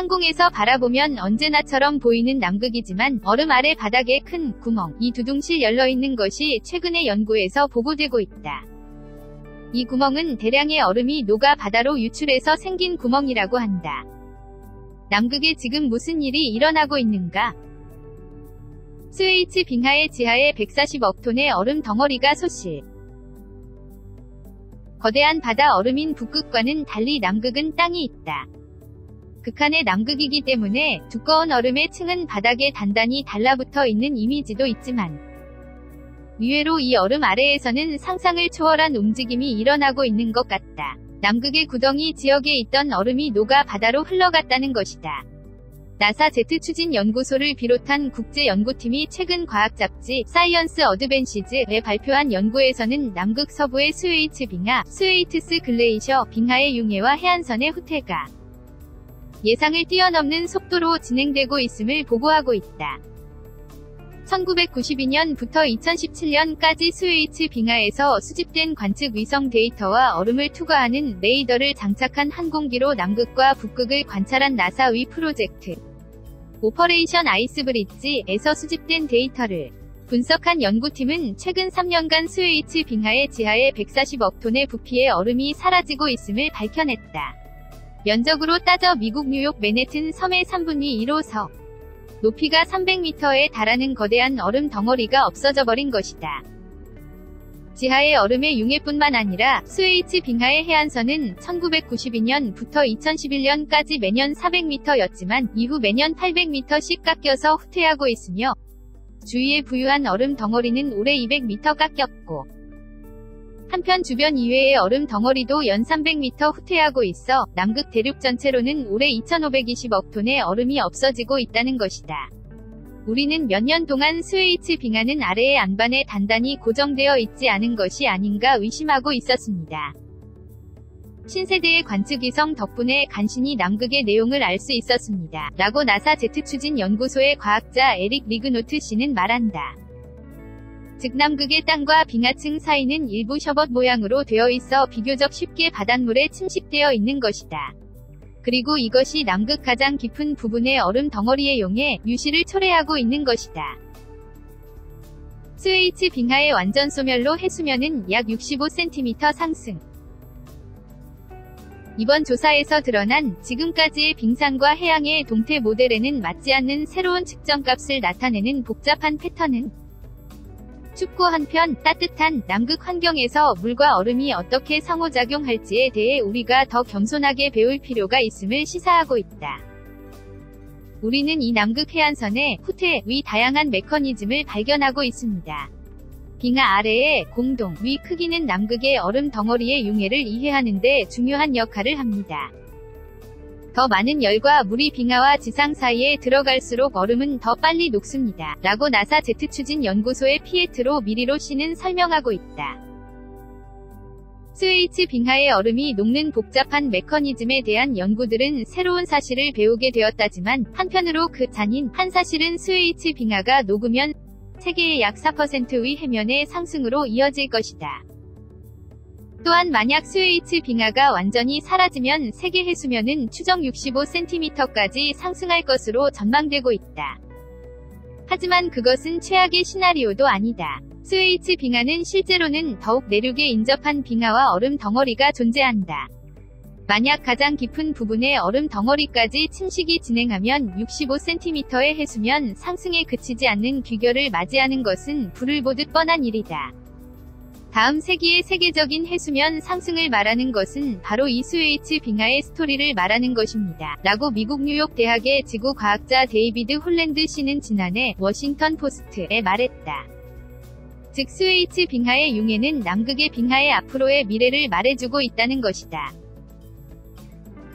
상공에서 바라보면 언제나처럼 보이는 남극이지만 얼음 아래 바닥에 큰 구멍, 이 두둥실 열려있는 것이 최근의 연구에서 보고되고 있다. 이 구멍은 대량의 얼음이 녹아 바다로 유출해서 생긴 구멍이라고 한다. 남극에 지금 무슨 일이 일어나고 있는가? 스웨이츠 빙하의 지하에 140억 톤의 얼음 덩어리가 소실. 거대한 바다 얼음인 북극과는 달리 남극은 땅이 있다. 극한의 남극이기 때문에 두꺼운 얼음의 층은 바닥에 단단히 달라붙어 있는 이미지도 있지만 의외로 이 얼음 아래에서는 상상을 초월한 움직임이 일어나고 있는 것 같다. 남극의 구덩이 지역에 있던 얼음이 녹아 바다로 흘러갔다는 것이다. 나사 제트 추진 연구소를 비롯한 국제 연구팀이 최근 과학 잡지 사이언스 어드벤시즈에 발표한 연구에서는 남극 서부의 스웨이츠 빙하, 스웨이트스 글레이셔 빙하의 융해와 해안선의 후퇴가 예상을 뛰어넘는 속도로 진행되고 있음을 보고하고 있다. 1992년부터 2017년까지 스웨이츠 빙하에서 수집된 관측 위성 데이터와 얼음을 투과하는 레이더를 장착한 항공기로 남극과 북극을 관찰한 나사 위 프로젝트 오퍼레이션 아이스 브릿지에서 수집된 데이터를 분석한 연구팀은 최근 3년간 스웨이츠 빙하의 지하에 140억 톤의 부피의 얼음이 사라지고 있음을 밝혀냈다. 면적으로 따져 미국 뉴욕 맨해튼 섬의 3분의 1호서 높이가 300m에 달하는 거대한 얼음 덩어리가 없어져 버린 것이다. 지하의 얼음의 융해뿐만 아니라 스웨이츠 빙하의 해안선은 1992년부터 2011년까지 매년 400m였지만 이후 매년 800m씩 깎여서 후퇴하고 있으며 주위에 부유한 얼음 덩어리는 올해 200m 깎였고 한편 주변 이외의 얼음 덩어리도 연 300m 후퇴하고 있어 남극 대륙 전체로는 올해 2520억 톤의 얼음이 없어지고 있다는 것이다. 우리는 몇 년 동안 스웨이츠 빙하는 아래의 안반에 단단히 고정되어 있지 않은 것이 아닌가 의심하고 있었습니다. 신세대의 관측위성 덕분에 간신히 남극의 내용을 알 수 있었습니다. 라고 나사 제트 추진 연구소의 과학자 에릭 리그노트 씨는 말한다. 즉 남극의 땅과 빙하층 사이는 일부 셔벗 모양으로 되어 있어 비교적 쉽게 바닷물에 침식되어 있는 것이다. 그리고 이것이 남극 가장 깊은 부분의 얼음 덩어리에 용해 유실을 초래하고 있는 것이다. 스웨이츠 빙하의 완전 소멸로 해수면은 약 65cm 상승. 이번 조사에서 드러난 지금까지의 빙산과 해양의 동태 모델에는 맞지 않는 새로운 측정값을 나타내는 복잡한 패턴은 춥고 한편 따뜻한 남극 환경에서 물과 얼음이 어떻게 상호작용할지에 대해 우리가 더 겸손하게 배울 필요가 있음을 시사하고 있다. 우리는 이 남극 해안선의 후퇴 위 다양한 메커니즘을 발견하고 있습니다. 빙하 아래의 공동 위 크기는 남극의 얼음 덩어리의 융해를 이해하는 데 중요한 역할을 합니다. 더 많은 열과 물이 빙하와 지상 사이에 들어갈수록 얼음은 더 빨리 녹습니다. 라고 나사 제트 추진 연구소의 피에트로 미리로 씨는 설명하고 있다. 스웨이츠 빙하의 얼음이 녹는 복잡한 메커니즘에 대한 연구들은 새로운 사실을 배우게 되었다지만 한편으로 그 잔인 한 사실은 스웨이츠 빙하가 녹으면 세계의 약 4%의 해면의 상승으로 이어질 것이다. 또한 만약 스웨이츠 빙하가 완전히 사라지면 세계 해수면은 추정 65cm까지 상승할 것으로 전망되고 있다. 하지만 그것은 최악의 시나리오도 아니다. 스웨이츠 빙하는 실제로는 더욱 내륙에 인접한 빙하와 얼음 덩어리가 존재한다. 만약 가장 깊은 부분의 얼음 덩어리까지 침식이 진행하면 65cm의 해수면 상승에 그치지 않는 귀결을 맞이하는 것은 불을 보듯 뻔한 일이다. 다음 세기의 세계적인 해수면 상승을 말하는 것은 바로 이 스웨이츠 빙하의 스토리를 말하는 것입니다. 라고 미국 뉴욕 대학의 지구 과학자 데이비드 홀랜드 씨는 지난해 워싱턴 포스트에 말했다. 즉 스웨이츠 빙하의 융해는 남극의 빙하의 앞으로의 미래를 말해주고 있다는 것이다.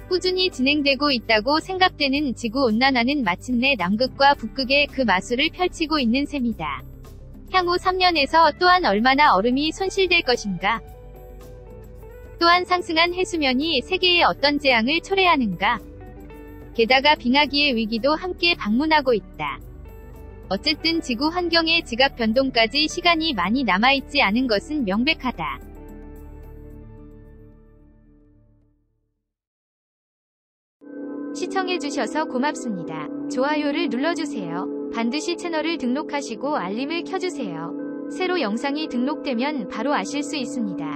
꾸준히 진행되고 있다고 생각되는 지구 온난화는 마침내 남극과 북극의 그 마술을 펼치고 있는 셈이다. 향후 3년에서 또한 얼마나 얼음이 손실될 것인가? 또한 상승한 해수면이 세계에 어떤 재앙을 초래하는가? 게다가 빙하기의 위기도 함께 방문하고 있다. 어쨌든 지구 환경의 지각 변동까지 시간이 많이 남아있지 않은 것은 명백하다. 시청해주셔서 고맙습니다. 좋아요를 눌러주세요. 반드시 채널을 등록하시고 알림을 켜주세요. 새로 영상이 등록되면 바로 아실 수 있습니다.